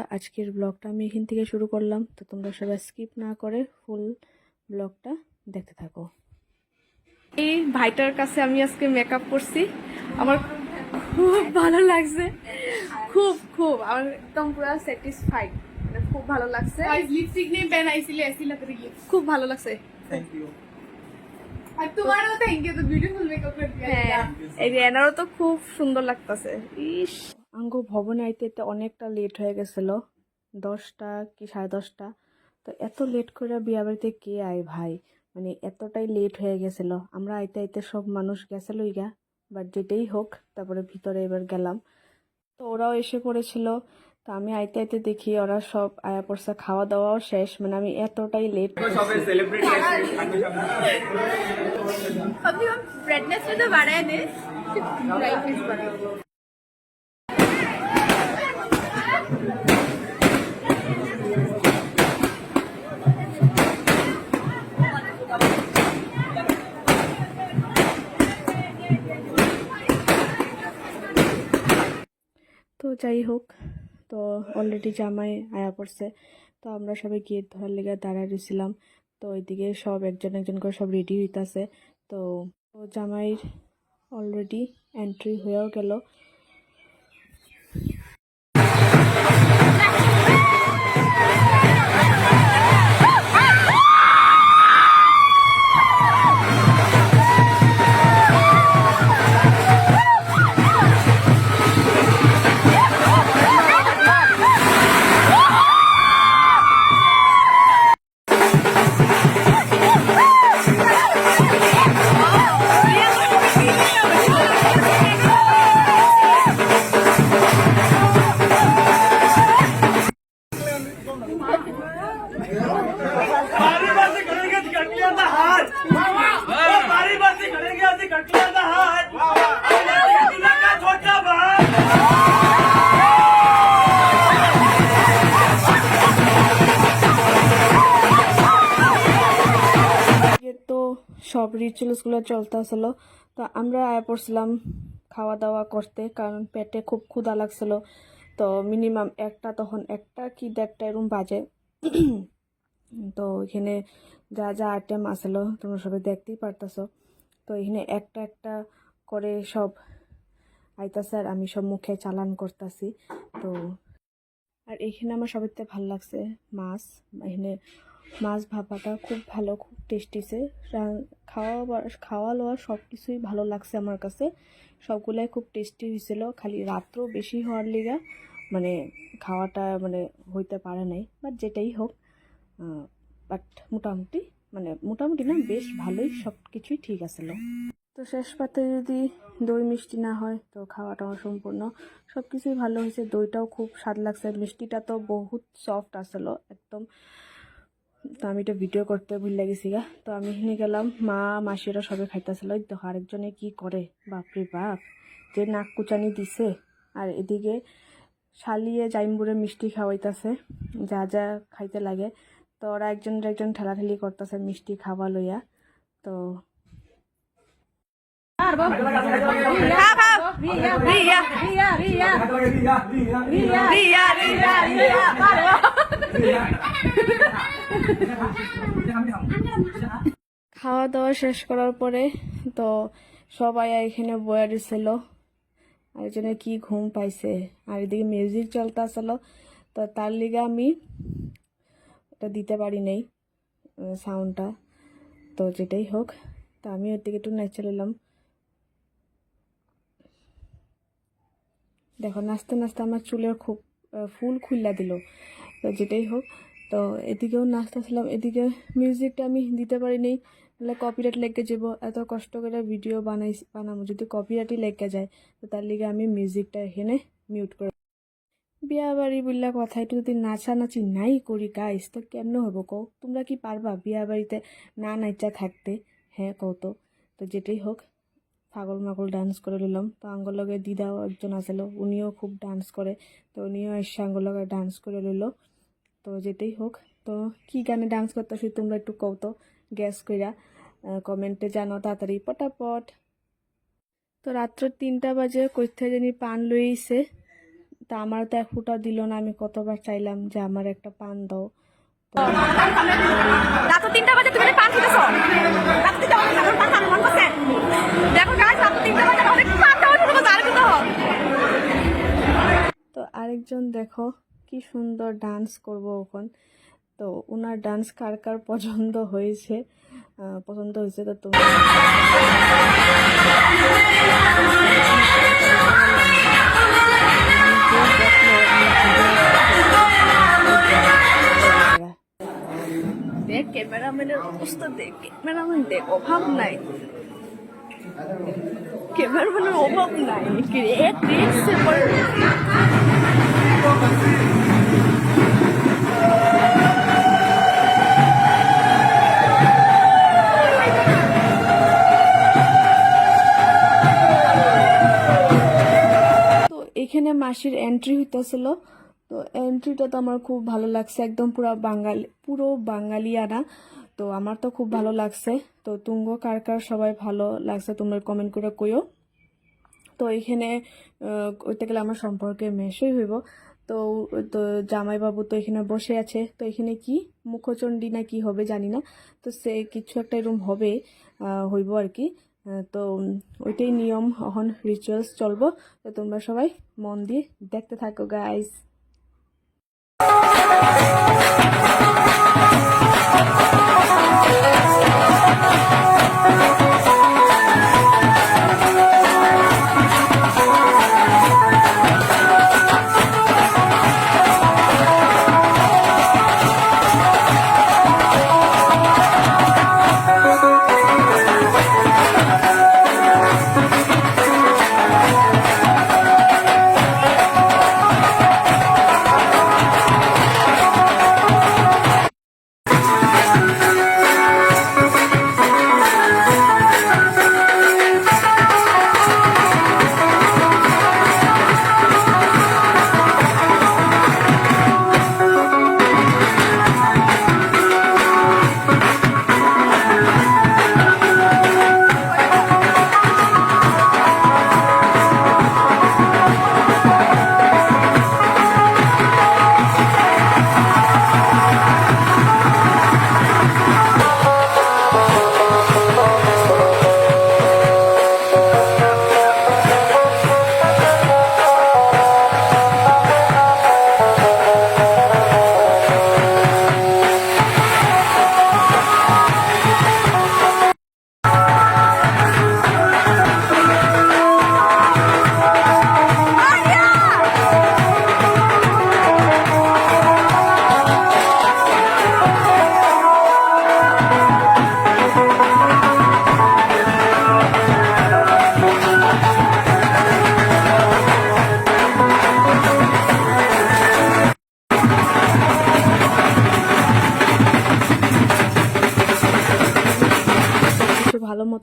বন্ধুরা আজকের ব্লগটা আমি এখান থেকে শুরু করলাম। তো তোমরা সবাই স্কিপ না করে ফুল ব্লগটা দেখতে থাকো। এই ভাইটার কাছে আমি আজকে মেকআপ করছি। আমার খুব ভালো লাগছে। খুব খুব। আমার একদম পুরো স্যাটিসফাইড মানে খুব ভালো লাগছে। লিপস্টিক নিয়ে পেন আইছিলে আসিলা করে খুব ভালো লাগছে। থ্যাংক ইউ আর তোমারও থ্যাংক ইউ তো বিউটিফুল মেকআপ করে দিয়া। হ্যাঁ, এই এনারও তো খুব সুন্দর লাগতাছে। ইস। আঙ্গ ভবনে আইতে আইতে অনেকটা লেট হয়ে গেছিল। দশটা কি সাড়ে দশটা? তো এত লেট করে বিয়া বাড়িতে কে আয় ভাই? মানে এতটাই লেট হয়ে গেছিল। আমরা আইতে আইতে সব মানুষ গেছিল ইগা বাট যেটাই হোক তারপরে ভিতরে এবার গেলাম। তো ওরাও এসে পড়েছিল। তো আমি আইতে আইতে দেখি ওরা সব আয়া পড়ছে খাওয়া দাওয়াও শেষ। মানে আমি এতটাই লেট যাই হোক, তো অলরেডি জামাই আয়া পড়ছে, তো আমরা সবাই গেট ধরার লেগে দাঁড়ায় রয়েছিলাম তো ওইদিকে সব একজন একজন করে সব রেডি হইতেছে। তো জামাইয়ের অলরেডি এন্ট্রি হয়েও গেল। সব রিচুয়ালসগুলো চলতে আসলো তো আমরা আয়া পড়ছিলাম খাওয়া দাওয়া করতে, কারণ পেটে খুব ক্ষুধা লাগছিল। তো মিনিমাম একটা, তখন একটা কি দেড়টা এরম বাজে। তো এখানে যা যা আইটেম আসলো তোমরা সবাই দেখতেই পারতেছো। তো এখানে একটা একটা করে সব আইতাছে আর আমি সব মুখে চালান করতেছি। তো আর এখানে আমার সবাইতে ভালো লাগছে, মাছ। এখানে মাছ ভাপাটা খুব ভালো, খুব টেস্টিছে খাওয়া খাওয়া লওয়া সব কিছুই ভালো লাগছে আমার কাছে। সবগুলাই খুব টেস্টি হয়েছিল, খালি রাত্র বেশি হওয়ার লিগা মানে খাওয়াটা মানে হইতে পারে নাই বাট যেটাই হোক বাট মোটামুটি মানে মোটামুটি না, বেশ ভালোই সব কিছুই ঠিক আসলো তো শেষ পাতে যদি দই মিষ্টি না হয়, তো খাওয়াটা অসম্পূর্ণ। সব কিছুই ভালো হয়েছে, দইটাও খুব স্বাদ লাগছে, মিষ্টিটা তো বহুত সফট আসলো একদম তো আমি এটা ভিডিও করতে ভুল গেছি গা তো আমি এখানে গেলাম মা মাসিরা সবে খাইতেছিল ওই দেখো আরেকজনে কি করে বাপরে বাপ যে নাক কুচানি দিছে আর এদিকে শালিয়ে জাইম্বুরে মিষ্টি খাওয়াইতেছে যা যা খাইতে লাগে তো ওরা একজন একজন ঠেলাঠেলি করতেছে মিষ্টি খাওয়া লইয়া তো খাওয়া দাওয়া শেষ করার পরে তো সবাই এখানে বয়ে দিছিল। আরেকজনের কি ঘুম পাইছে। আর এদিকে মিউজিক চলতে আসলো তো তার লিগে আমি ওটা দিতে পারি নাই সাউন্ডটা তো যেটাই হোক, তো আমি ওর দিকে একটু নাচে নিলাম। দেখো নাচতে নাচতে আমার চুলের খুব ফুল খুললা দিল। তো যেটাই হোক তো এদিকেও নাচতেছিলাম এদিকে মিউজিকটা আমি দিতে পারিনি। তাহলে কপিরাইট লেগে যাব। এত কষ্ট করে ভিডিও বানাই বানাবো। যদি কপিরাইটই লেগে যায়, তো তার লিগে আমি মিউজিকটা এখানে মিউট করে বিয়া বাড়ি বললা কথা। একটু যদি নাচানাচি নাই করি গাইস তো কেমনে হব কও? তোমরা কি পারবা বিয়া বাড়িতে না নাচা থাকতে? হ্যাঁ কও তো। তো যেটাই হোক, পাগল মাগল ডান্স করে নিলাম তো আঙ্গর লগে দিদাও একজন আসলো। উনিও খুব ডান্স করে। তো উনিও এসে আঙ্গর লগে ডান্স করে নিল তো যেটাই হোক। তো কি গানে ডান্স করতেছি তোমরা একটু কও তো গ্যাস কইরা কমেন্টে জানো তাড়াতাড়ি পটাপট। তো রাত্র তিনটা বাজে কইতে জানি পান লইছে। তা আমার তো এক ফুটা দিল না আমি কতবার চাইলাম যে আমার একটা পান দাও। রাত তিনটা বাজে তুমি পান খেতেছো রাত তিনটা বাজে এখন পান খানো মন করছে দেখো গাছ রাত তিনটা বাজে অনেক পান খাওয়া শুরু করছে আর তো আরেকজন দেখো কি সুন্দর ডান্স করব ওখন তো ওনার ডান্স কার কার পছন্দ হয়েছে? পছন্দ হয়েছে তো তুমি ক্যামেরাম্যানের অবস্থা দেখ। ক্যামেরাম্যান দেখ, অভাব নাই। ক্যামেরাম্যানের অভাব নাই। এখানে এন্ট্রি হইতেছিল। তো এন্ট্রিটা তো আমার খুব ভালো লাগছে। একদম পুরো বাঙালি পুরো বাঙালিয়ানা। তো আমার তো খুব ভালো লাগছে। তো তুঙ্গ কার কার সবাই ভালো লাগছে তোমরা কমেন্ট করে কইও। তো আহ, ওইতে গেলে আমার সম্পর্কে মেশই হইব। তো তো জামাইবাবু তো এখানে বসে আছে। তো এখানে কি মুখচণ্ডী না কি হবে জানি না। তো সে কিছু একটা এরকম হবে হইব আর কি। তো ওইটাই নিয়ম এখন রিচুয়ালস চলবো। তো তোমরা সবাই মন দিয়ে দেখতে থাকো গাইস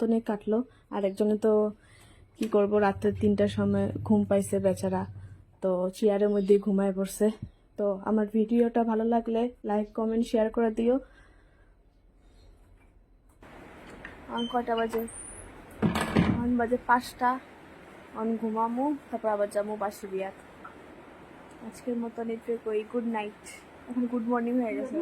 মতনই কাটলো, আর একজনে তো কি করব, রাত্রে তিনটার সময় ঘুম পাইছে বেচারা। তো চেয়ারের মধ্যে ঘুমায় পড়ছে। তো আমার ভিডিওটা ভালো লাগলে লাইক, কমেন্ট, শেয়ার করে দিও। অন কয়টা বাজে? অন বাজে পাঁচটা। অন ঘুমামু, তারপর আবার যাব বাসি বিয়াত আজকের মতন এটুকুই গুড নাইট। এখন গুড মর্নিং হয়ে গেছে।